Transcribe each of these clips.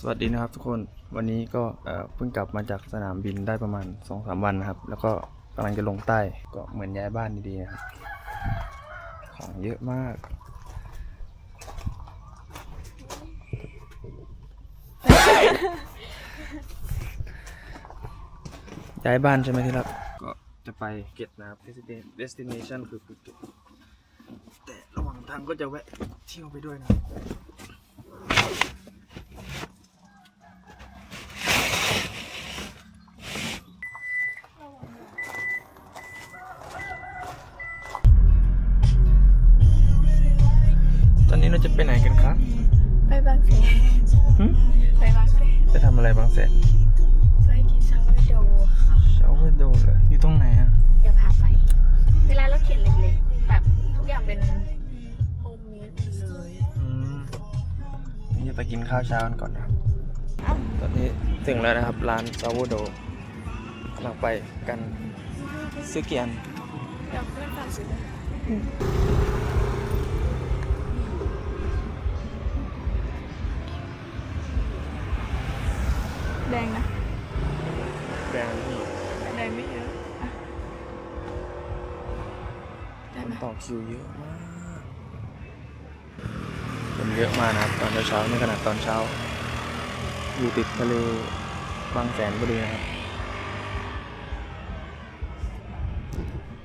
สวัสดีนะครับทุกคนวันนี้ก็เพิ่งกลับมาจากสนามบินได้ประมาณ2อสวันนะครับ แล้วก็กำลังจะลงใต้ก็เหมือนย้ายบ้านดีๆนะครับของเยอะมากย้ายบ้านใช่ไหมที่รักก็จะไปเก็ตนะครับ Destin- destination คือภูเก็ตแต่ระหว่างทางก็จะแวะเที่ยวไปด้วยนะางแสนไปกินซาวโดค่ะชาวเวอร์โดเลยอยู่ตรงไหนอะเดี๋ยวพาไป เวลาเราเขียนเล็กๆ แบบทุกอย่างเป็นโฮมเมดเลยอืมนี่จะไปกินข้าวเช้ากันก่อนนะครับเอ้าตอนนี้ถึงแล้วนะครับ ร้านซาวเวอร์โดกำลังไปกันซื้อเกียนเดี๋ยวเพื่อนฝากซื้อ แดงนะแบรนด์ที่แดงไม่เยอะอะได้คนไหมต่อคิวเยอะมากคนเยอะมากนะครับตอนเช้าๆในขนาดตอนเช้า อยู่ติดทะเลบางแสนพอดีนะครับ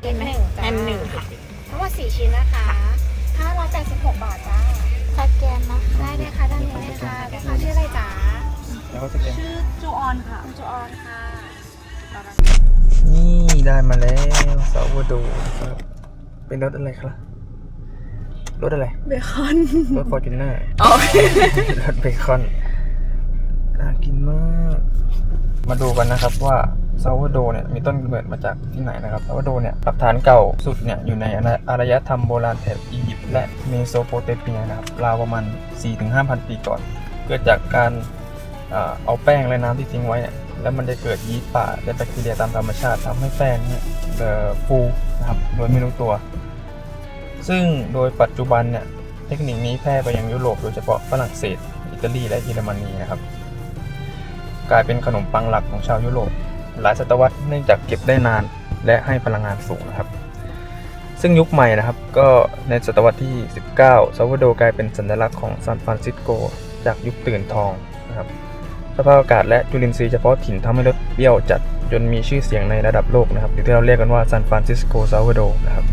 ได้ไหมแอมหนึ่งค่ะทั้งหมด4ชิ้นนะคะ586บาทจ้าสแกนนะได้เลยค่ะด้านนี้เลยค่ะลูกค้าชื่ออะไรจ๊ะ แล้วก็สแกนชื่อจูออนค่ะคุณจูออนค่ะ นี่ได้มาแล้วซาวโดครับเป็นรถอะไรครับรถอะไรเบคอนรถฟอร์จูเนอร์โอเครถเบคอนน่ากินมาก มาดูกันนะครับว่าซาวโดเนี่ยมีต้นกำเนิดมาจากที่ไหนนะครับซาวโดเนี่ยหลักฐานเก่าสุดเนี่ยอยู่ในอารยธรรมโบราณแถบอียิปต์และเมโสโปเตเมียนะครับราวประมาณ 4-5,000 ปีก่อน เกิดจากการ เอาแป้งและน้ำที่ทิ้งไว้เนี่ยแล้วมันจะเกิดยีสต์ป่าและแบคทีเรียตามธรรมชาติทำให้แป้งเนี่ยฟูนะครับโดยไม่รู้ตัว ซึ่งโดยปัจจุบันเนี่ยเทคนิคนี้แพร่ไปยังยุโรปโดยเฉพาะฝรั่งเศส อิตาลีและเยอรมนีนะครับ กลายเป็นขนมปังหลักของชาวยุโรปหลายศตวรรษเนื่องจากเก็บได้นานและให้พลังงานสูงนะครับ ซึ่งยุคใหม่นะครับก็ในศตวรรษที่ 19 ซาวโดกลายเป็นสัญลักษณ์ของซานฟรานซิสโก จากยุคตื่นทองนะครับ สภาพอากาศและจุลินทรีย์เฉพาะถิ่นทำให้รสเปรี้ยวจัดจนมีชื่อเสียงในระดับโลกนะครับหรือที่เราเรียกกันว่าซานฟรานซิสโกซาวาโดนะครับ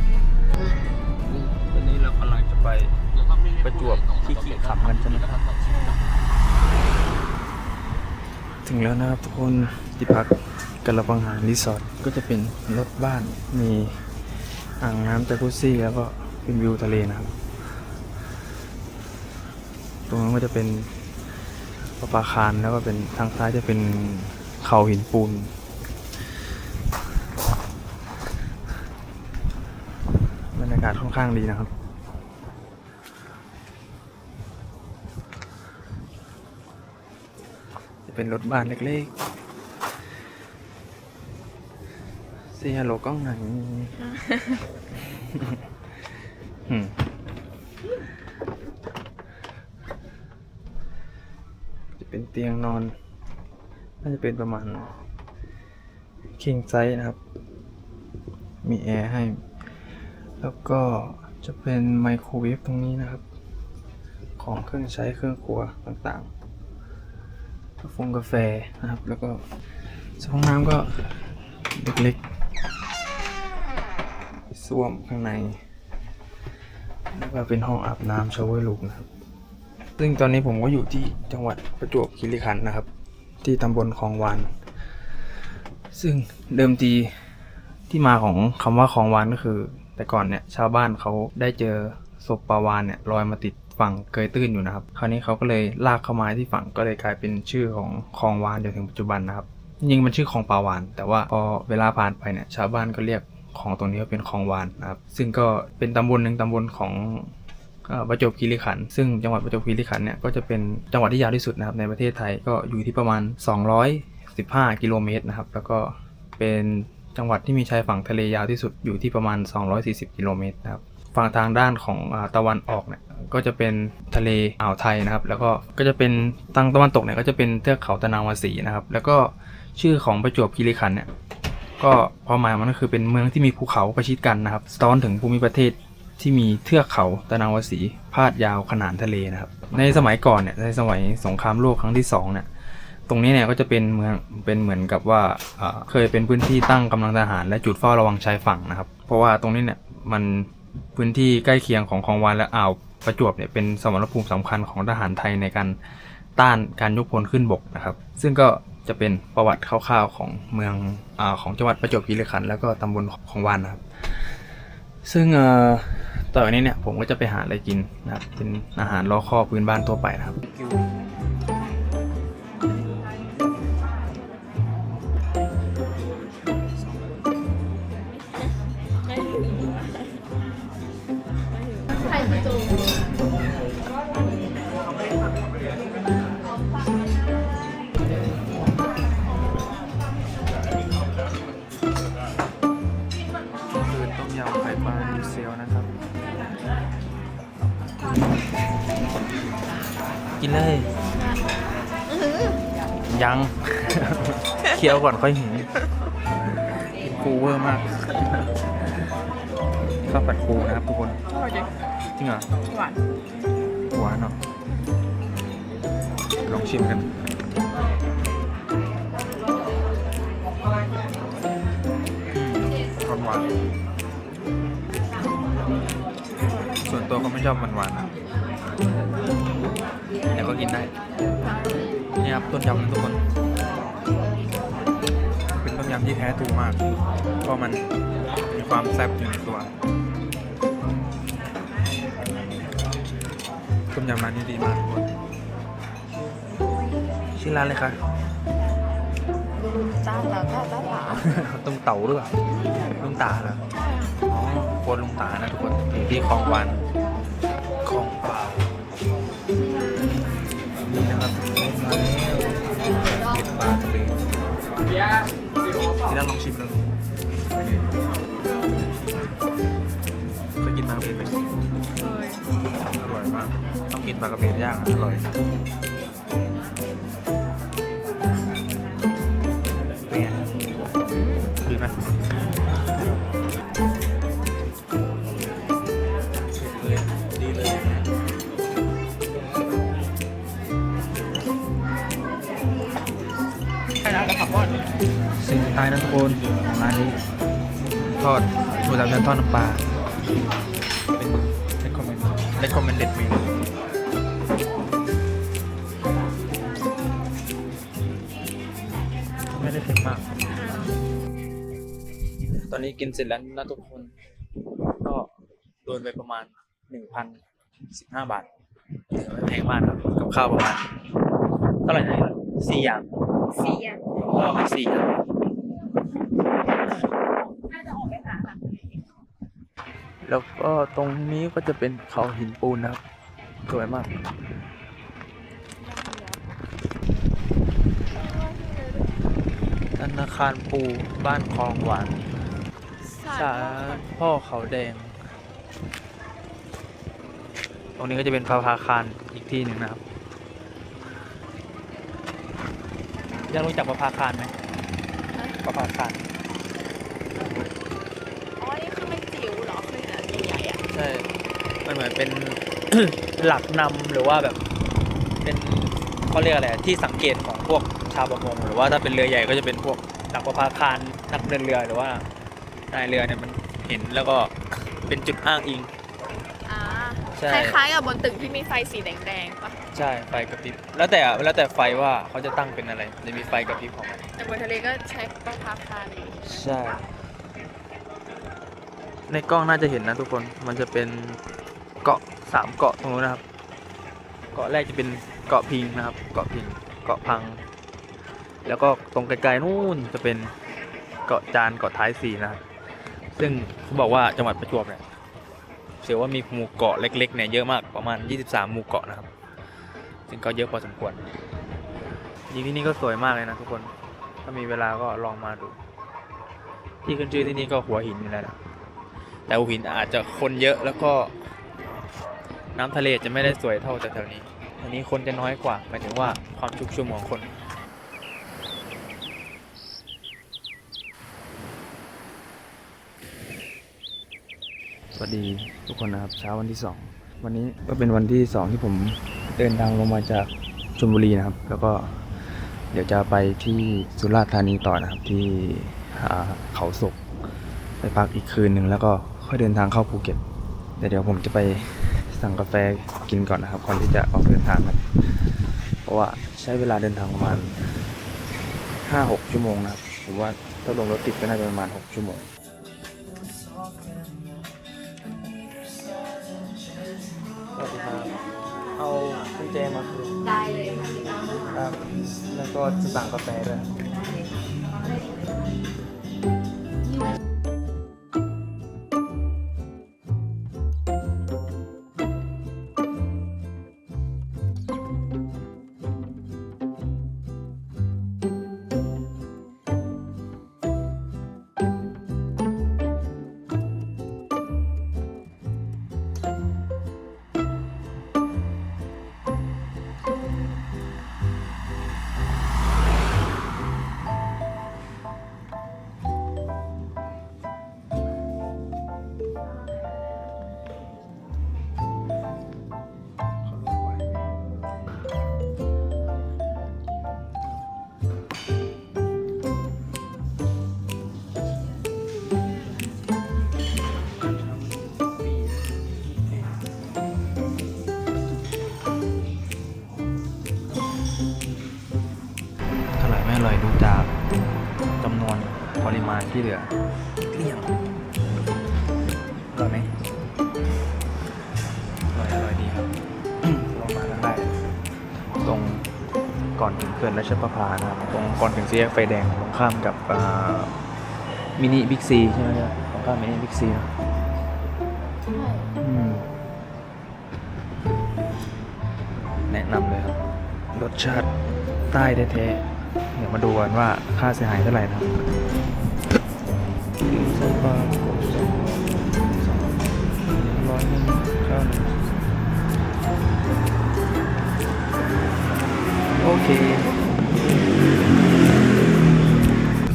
ตอนนี้เรากำลังจะไปประจวบที่ขี่ขับกันใช่ไหมครับถึงแล้วนะครับทุกคนที่พักกระปังหารรีสอร์ทก็จะเป็นรถบ้านมีอ่างน้ำจากุซซี่แล้วก็เป็นวิวทะเลนะครับ ตรงนั้นก็จะเป็น ประปาคารแล้วก็เป็นทางซ้ายจะเป็นเขาหินปูนบรรยากาศค่อนข้างดีนะครับ จะเป็นรถบ้านเล็กๆเซียโลกล้องไหนอืมจะเป็นเตียงนอน น่าจะเป็นประมาณ king size นะครับ มีแอร์ให้ แล้วก็จะเป็นไมโครเวฟตรงนี้นะครับ ของเครื่องใช้เครื่องครัวต่างๆกาแฟกาแฟนะครับ แล้วก็ห้องน้ำก็เล็กๆส้วมข้างใน แล้วก็เป็นห้องอาบน้ำชาวเวอร์ลูมนะครับ ซึ่งตอนนี้ผมก็อยู่ที่จังหวัดประจวบคีรีขันธ์นะครับ ที่ตำบลคลองวาน ซึ่งเดิมทีที่มาของคำว่าคลองวานก็คือ แต่ก่อนเนี่ยชาวบ้านเขาได้เจอศพปลาวานเนี่ยลอยมาติดฝั่งเกยตื้นอยู่นะครับ คราวนี้เขาก็เลยลากเข้ามาที่ฝั่งก็เลยกลายเป็นชื่อของคลองวานจนถึงปัจจุบันนะครับจริงมันชื่อคลองปลาวาน แต่ว่าพอเวลาผ่านไปเนี่ยชาวบ้านก็เรียกของตรงนี้ว่าเป็นคลองวานนะครับ ซึ่งก็เป็นตำบลหนึ่งตำบลของ ประจวบคีรีขันธ์ซึ่งจังหวัดประจวบคีรีขันธ์เนี่ยก็จะเป็นจังหวัดที่ยาวที่สุดนะครับในประเทศไทยก็อยู่ที่ประมาณ 215 กิโลเมตรนะครับแล้วก็เป็นจังหวัดที่มีชายฝั่งทะเลยาวที่สุดอยู่ที่ประมาณ 240 กิโลเมตรนะครับฝั่งทางด้านของตะวันออกเนี่ยก็จะเป็นทะเลอ่าวไทยนะครับ แล้วก็ก็จะเป็นทางตะวันตกเนี่ยก็จะเป็นเทือกเขาตะนาวาสีนะครับ แล้วก็ชื่อของประจวบคีรีขันธ์เนี่ยก็ความหมายมันก็คือเป็นเมืองที่มีภูเขาประชิดกันนะครับสะท้อนถึงภูมิประเทศ ที่มีเทือกเขาตะนาวสี พาดยาวขนานทะเลนะครับ ในสมัยก่อนเนี่ยในสมัยสงครามโลกครั้งที่สองเนี่ยตรงนี้เนี่ยก็จะเป็นเมืองเป็นเหมือนกับว่าเคยเป็นพื้นที่ตั้งกำลังทหารและจุดเฝ้าระวังชายฝั่งนะครับ เพราะว่าตรงนี้เนี่ยมันพื้นที่ใกล้เคียงของคลองวานและอ่าวประจวบเนี่ยเป็นสมรภูมิสำคัญของทหารไทยในการต้านการยกพลขึ้นบกนะครับ ซึ่งก็จะเป็นประวัติคร่าวๆของเมืองอของจังหวัดประจวบคีรีขันธ์แล้วก็ตำบลของวานนะครับ ซึ่งเอ่อต่อไปนี้เนี่ยผมก็จะไปหาอะไรกินนะครับ เป็นอาหารล้อข้อพื้นบ้านทั่วไปนะครับ กินเลย ยัง เคี้ยวก่อนค่อยหิวกินปูเวอร์มากข้าวผัดปูนะครับทุกคน อร่อยจริงจริงเหรอ หวานหวานเนาะลองชิมกัน หวานหวาน ส่วนตัวก็ไม่ชอบหวานหวานๆนะ แต่ก็กินได้ นี่ครับต้นยำนะทุกคน เป็นต้นยำที่แท้ทรูมาก เพราะมันมีความแซ่บอยู่ในตัว ต้มยำร้านนี้ดีมากทุกคน ชื่อร้านเลยค่ะจ้าจ้าจ้าจ้าต้มเต่าหรือเปล่าลุงตาเหรอ อ๋อโคนลุงตานะทุกคนอยู่ที่คลองวัน มาแล้วเก็ดปลาทะเลที่นั่งลองชิมเลยเคยกินปลากระเบนไหมอร่อยมาก ต้องกินปลากระเบนย่างอร่อย นะทุกคนของร้านนี้ทอดหมูสามชั้นทอดน้ำปลาเป็น recommend recommended menu ไม่ได้เผ็ดมาก ตอนนี้กินเสร็จแล้วนะทุกคน ก็โดนไปประมาณหนึ่งพันสิบห้าบาทถือว่าไม่แพงมากครับ กับข้าวประมาณเท่าไหร่นะสี่อย่างสี่อย่างก็ให้สี่อย่าง แล้วก็ตรงนี้ก็จะเป็นเขาหินปูนนะครับ สวยมาก ธนาคารปูบ้านคลองหวานศาลพ่อเขาแดง ตรงนี้ก็จะเป็นพระพาคารอีกที่หนึ่งนะครับยังรู้จักพระพาคารไหมพระพาคาร อ๋อ นี่คือไม่จิ๋วเหรอคืออันใหญ่ๆอะ ใช่มันเหมือนเป็น หลักนำหรือว่าแบบ เป็นเขาเรียกอะไรอะที่สังเกตของพวกชาวประมง หรือว่าถ้าเป็นเรือใหญ่ก็จะเป็นพวกนักประภาคารนักเดินเรือหรือว่านายเรือเนี่ยมันเห็นแล้วก็เป็นจุดอ้างอิงอ่าใช่คล้ายๆกับบนตึกที่มีไฟสีแดงๆปะใช่ไฟกระพริบแล้วแต่แล้วแต่ไฟว่าเขาจะตั้งเป็นอะไรจะมีไฟกระพริบของมันแต่บนทะเลก็ใช้ประภาคารอยู่ใช่ ในกล้องน่าจะเห็นนะทุกคน มันจะเป็นเกาะสามเกาะตรงนู้นนะครับ เกาะแรกจะเป็นเกาะพิงนะครับ เกาะพิง เกาะพัง แล้วก็ตรงไกลๆนู่นจะเป็นเกาะจานเกาะท้ายสีนะครับซึ่งเขาบอกว่าจังหวัดประจวบเนี่ยเชื่อว่ามีหมู่เกาะเล็กๆเนี่ยเยอะมากประมาณ 23 หมู่เกาะนะครับ ซึ่งก็เยอะพอสมควรจริงที่นี่ก็สวยมากเลยนะทุกคน ถ้ามีเวลาก็ลองมาดู ที่ขึ้นชื่อที่นี่ก็หัวหินนี่แหละนะ แต่หินอาจจะคนเยอะแล้วก็ น้ำทะเลจะไม่ได้สวยเท่าแถวนี้อันนี้คนจะน้อยกว่าหมายถึงว่าความชุกชุมของคนสวัสดีทุกคนนะครับเช้าวันที่ 2 วันนี้ก็เป็นวันที่ 2 ที่ผมเดินทางลงมาจากชลบุรีนะครับ แล้วก็เดี๋ยวจะไปที่สุราษฎร์ธานีต่อนะครับที่อ่าเขาศกไปพักอีกคืนหนึ่งแล้วก็ ค่อยเดินทางเข้าภูเก็ตแต่เดี๋ยวผมจะไปสั่งกาแฟกินก่อนนะครับก่อนที่จะออกเดินทางครับเพราะว่าใช้เวลาเดินทางประมาณ5-6ชั่วโมงนะครับผมว่าถ้าลงรถติดก็น่าจะประมาณ6ชั่วโมงสวัสดีครับ เอากุญแจมาคืนได้เลยค่ะครับ แล้วก็จะสั่งกาแฟด้วย ที่เหลือเกลี้ยงอร่อยไหมอร่อยอร่อยดีครับลองมากันได้ตรงก่อนถึงเขื่อนราชประภานะครับตรงก่อนถึงสี่แยกไฟแดงตรงข้ามกับอ่ามินิบิ๊กซีใช่ไหมครับตรงข้ามมินิบิ๊กซีนะอืมแนะนำเลยครับ รสชาติใต้แท้ๆเดี๋ยวมาดูกันว่าค่าเสียหายเท่าไหร่นะครับสอง บาทกดสองสองร้อยหนึ่งเก้าหนึ่งโอเค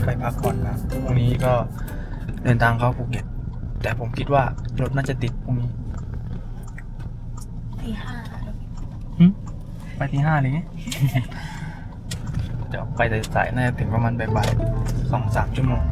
ไปพักก่อนครับพรุ่งนี้ก็เดินทางเข้าภูเก็ต แต่ผมคิดว่ารถน่าจะติดพรุ่งนี้ตีห้าหึไปที่ห้าเลยไงเดี๋ยวไปแต่สายๆน่าจะถึงประมาณบ่ายๆสองสามชั่วโมง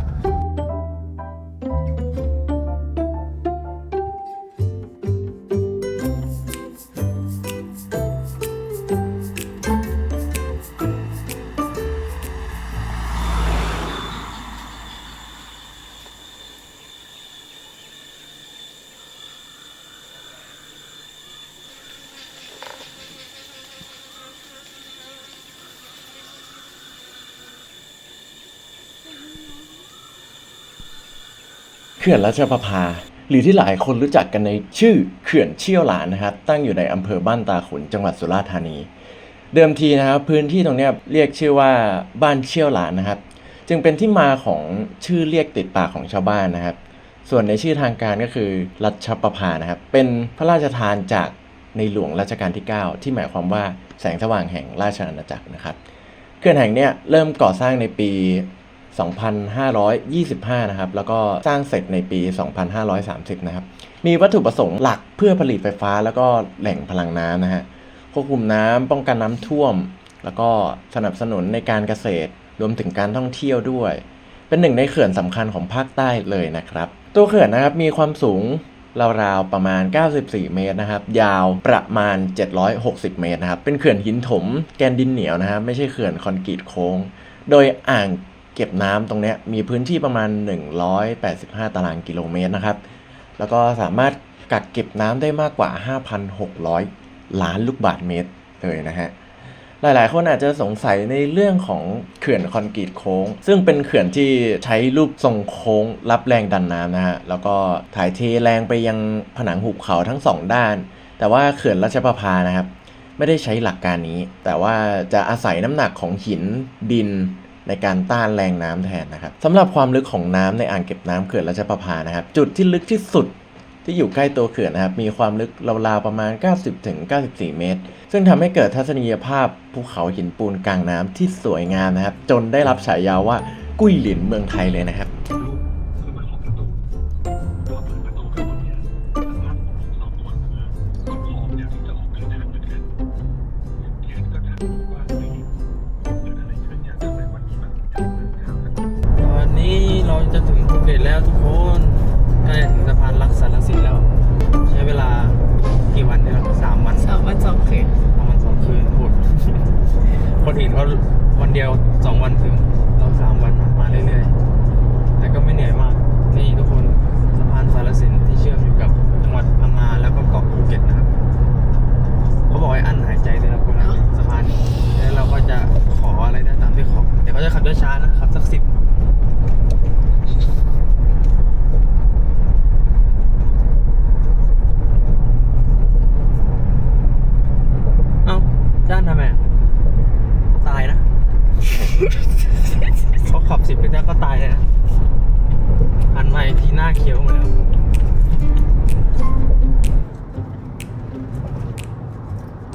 เขื่อนราชประภา หรือที่หลายคนรู้จักกันในชื่อเขื่อนเชี่ยวหลานนะครับตั้งอยู่ในอำเภอบ้านตาขุนจังหวัดสุราษฎร์ธานี เดิมทีนะครับพื้นที่ตรงนี้เรียกชื่อว่าบ้านเชี่ยวหลานนะครับ จึงเป็นที่มาของชื่อเรียกติดปากของชาวบ้านนะครับ ส่วนในชื่อทางการก็คือรัชประภานะครับ เป็นพระราชทานจากในหลวงรัชกาลที่ 9 ที่หมายความว่าแสงสว่างแห่งราชอาณาจักรนะครับเขื่อนแห่งนี้เริ่มก่อสร้างในปี 2525 นะครับ แล้วก็สร้างเสร็จในปี 2530 นะครับ มีวัตถุประสงค์หลักเพื่อผลิตไฟฟ้าแล้วก็แหล่งพลังน้ำนะฮะ ควบคุมน้ำป้องกันน้ำท่วม แล้วก็สนับสนุนในการเกษตร รวมถึงการท่องเที่ยวด้วย เป็นหนึ่งในเขื่อนสำคัญของภาคใต้เลยนะครับ ตัวเขื่อนนะครับมีความสูงราวๆประมาณ 94 เมตรนะครับ ยาวประมาณ 760 เมตรนะครับ เป็นเขื่อนหินถมแกนดินเหนียวนะครับ ไม่ใช่เขื่อนคอนกรีตโค้ง โดยอ่าง เก็บน้ำตรงนี้มีพื้นที่ประมาณ 185 ตารางกิโลเมตรนะครับ แล้วก็สามารถกักเก็บน้ำได้มากกว่า 5,600 ล้านลูกบาศก์เมตรเลยนะฮะหลาย ๆ คนอาจจะสงสัยในเรื่องของเขื่อนคอนกรีตโค้ง ซึ่งเป็นเขื่อนที่ใช้รูปทรงโค้ง รับแรงดันน้ำนะฮะ แล้วก็ถ่ายเทแรงไปยังผนังหุบเขาทั้งสองด้าน แต่ว่าเขื่อนราชประภานะครับ ไม่ได้ใช้หลักการนี้ แต่ว่าจะอาศัยน้ำหนักของหินดิน ในการต้านแรงน้ำแทนนะครับสำหรับความลึกของน้ำในอ่างเก็บน้ำเขื่อนราชประภานะครับ จุดที่ลึกที่สุดที่อยู่ใกล้ตัวเขื่อนนะครับ มีความลึกราวๆประมาณ 90-94เมตร ซึ่งทำให้เกิดทัศนียภาพภูเขาหินปูนกลางน้ำที่สวยงามนะครับ จนได้รับฉายาว่ากุ้ยหลินเมืองไทยเลยนะครับ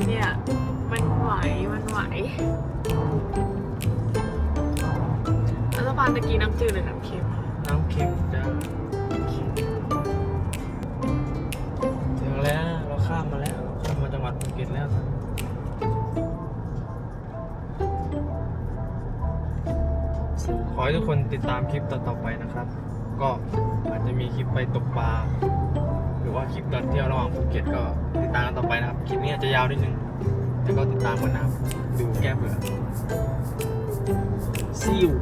เนี่ย มันไหว มันไหวแล้วสะพานตะกี้น้ำจืดหรือน้ำเค็มน้ำเค็มจ้าถึงแล้วเราข้ามมาแล้ว ข้ามมาจังหวัดภูเก็ตแล้วขอให้ทุกคนติดตามคลิปต่อๆไปนะครับ ก็อาจจะมีคลิปไปตกปลา หรือว่าคลิปเดินเที่ยวระหว่างภูเก็ตก็ ติดตามกันต่อไปนะครับ คลิปนี้อาจจะยาวนิดนึงแต่ก็ติดตามกันนะครับ ดูแก้เบื่อ See you